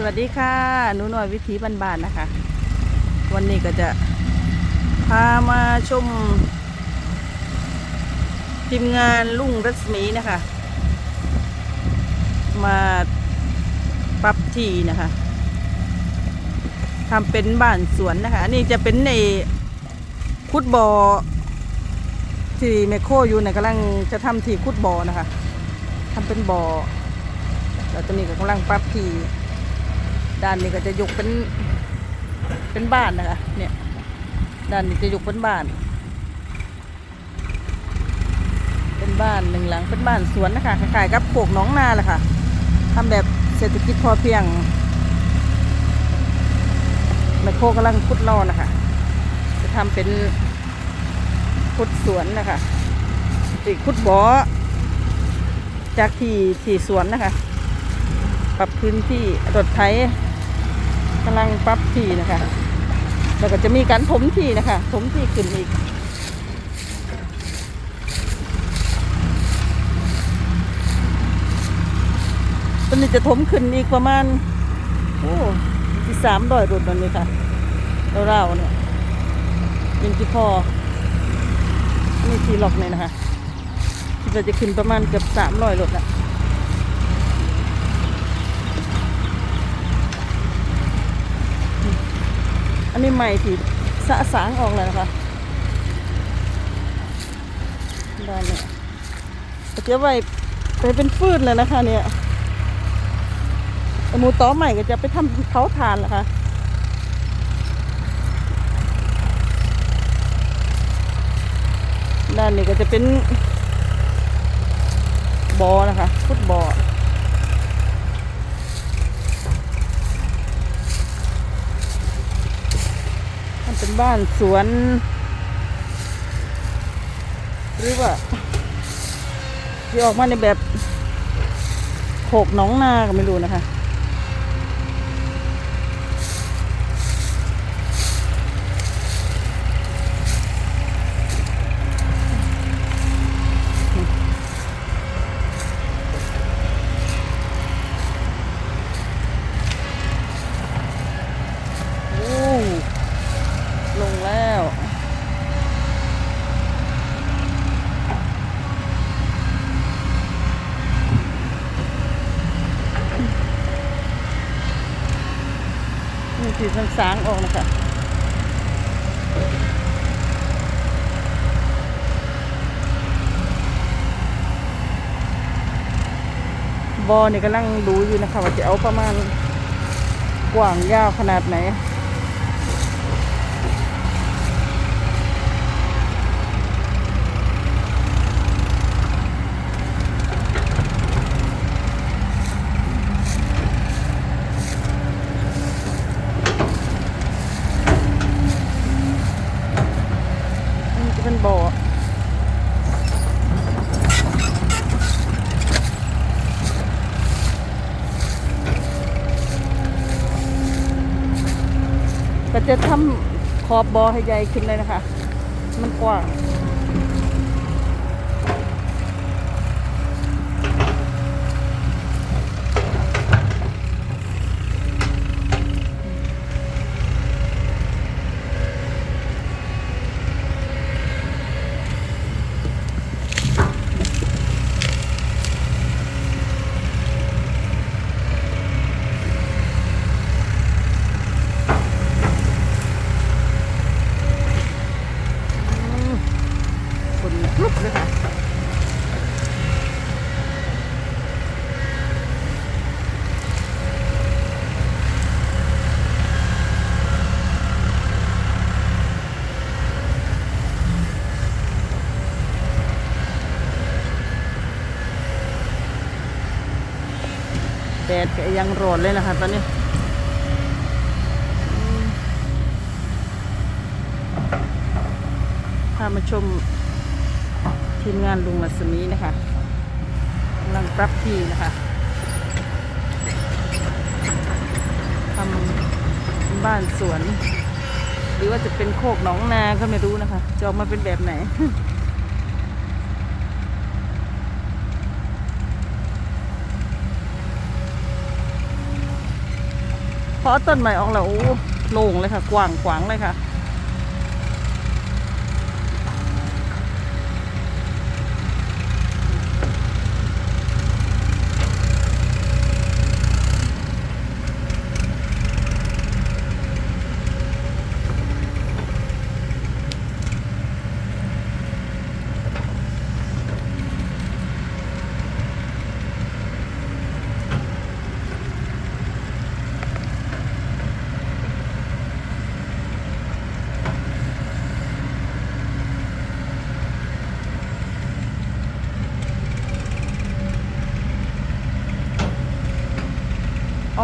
สวัสดีค่ะหนูหน่อยวิถีบ้านๆนะคะ วันนี้ก็จะพามาชมทีมงานลุงรัศมีนะคะ มาปรับที่นะคะทำเป็นบ้านสวนนะคะอันนี้จะเป็นในคุดบอ่อที่แมคโครอยู่ในยกำลังจะทำที่คุดบ่อนะคะทำเป็นบ่อแล้วตอนนี้ก็กำลังปรับที ด้านนี้ก็จะยกเป็นเป็นบ้านนะคะ เนี่ย ด้านนี้จะยกเป็นบ้าน เป็นบ้านหนึ่งหลังเป็นบ้านสวนนะคะคายๆกับโขกหน้องนาแหละค่ะทำแบบเศรษฐกิจพอเพียงแมคโครกำลังขุดรอนะคะ จะทำเป็นขุดสวนนะคะติขุดบ่อจากที่ที่สวนนะคะ ปรับพื้นที่รถไถ กำลังปรับที่นะคะ แล้วก็จะมีการถมที่นะคะ ถมที่ขึ้นอีกตอนนี้จะถมขึ้นอีกประมาณ โอ้ที่สามร้อยรถตอนนี้ค่ะราวๆเนี่ยยังที่พอนี่ที่หลอกเนี่ยนะคะคิดว่าจะขึ้นประมาณเกือบสามร้อยรถอะ นนี้ใหม่ที่สะสางออกเลยนะคะด้านเนี่ยก็จะไว้ไปเป็นฟืนเลยนะคะเนี่ยหมูต้อใหม่ก็จะไปทำเขาทานแหละคะด้านนี้ก็จะเป็นบอนะคะ ฟุตบอล เป็นบ้านสวน หรือว่าที่ออกมาในแบบโขกหน้องนาก็ไม่รู้นะคะ โอ้ ลงแล้ว นี่คือ สีสางออกนะคะบอเนี่ยกำลังดูอยู่นะคะว่าจะเอาประมาณกว้างยาวขนาดไหน จะทำขอบบอให้ใหญ่ขึ้นเลยนะคะ มันกว้าง อืมค นลุกเลยค่ะแดดก็ยังร้อนเลยนะคะตอนนี้พามาชม ทีมงานลุงมัสมีนะคะกำลังปรับที่นะคะทำบ้านสวน หรือว่าจะเป็นโคกหนองนาก็ไม่รู้นะคะ จะออกมาเป็นแบบไหนพอต้นใหม่ออกแล้วโอ้โล่งเลยค่ะ กว้างขวางเลยค่ะ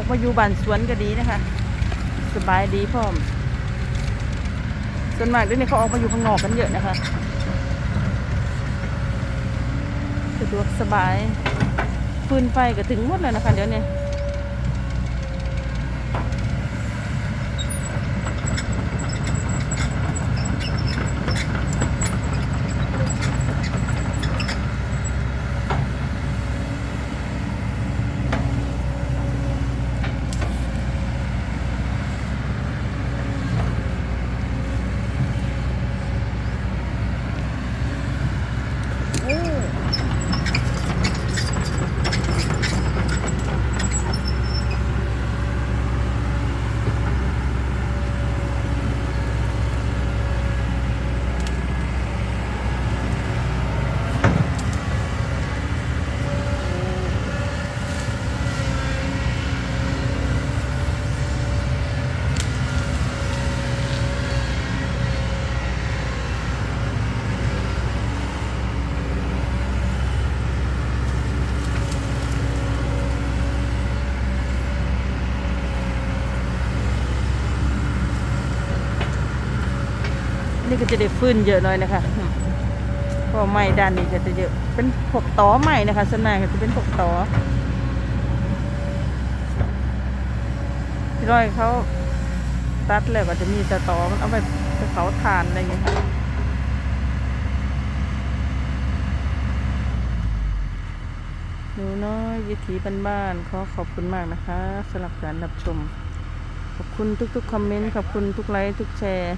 ออกมาอยู่บ้านสวนก็ดีนะคะ สบายดีพ่อม ส่วนมากเดี๋ยวนี้เขาออกมาอยู่ข้างนอกกันเยอะนะคะ สะดวกสบายฟืนไฟก็ถึงหมดเลยนะคะ เดี๋ยวนี้ นี่ก็จะได้ฟื้นเยอะหน่อยนะคะเพราะไม้ด้านนี้ก็จะเยอะเป็นพวกตอไม้นะคะส่วนมากก็จะเป็นพวกตอที่ร้อยเขาตัดแล้วก็จะมีแต่ตอมันเอาไปไปเผาถ่านอะไรอย่างเงี้ยค่ะหนูน้อยวิถีบ้านๆขอขอบคุณมากนะคะสำหรับการรับชม ขอบคุณทุกๆคอมเมนต์ ขอบคุณทุกไลค์ ทุกแชร์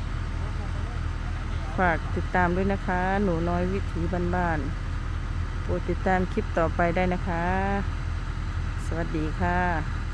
ฝากติดตามด้วยนะคะ หนูน้อยวิถีบ้านๆโปรดติดตามคลิปต่อไปได้นะคะ สวัสดีค่ะ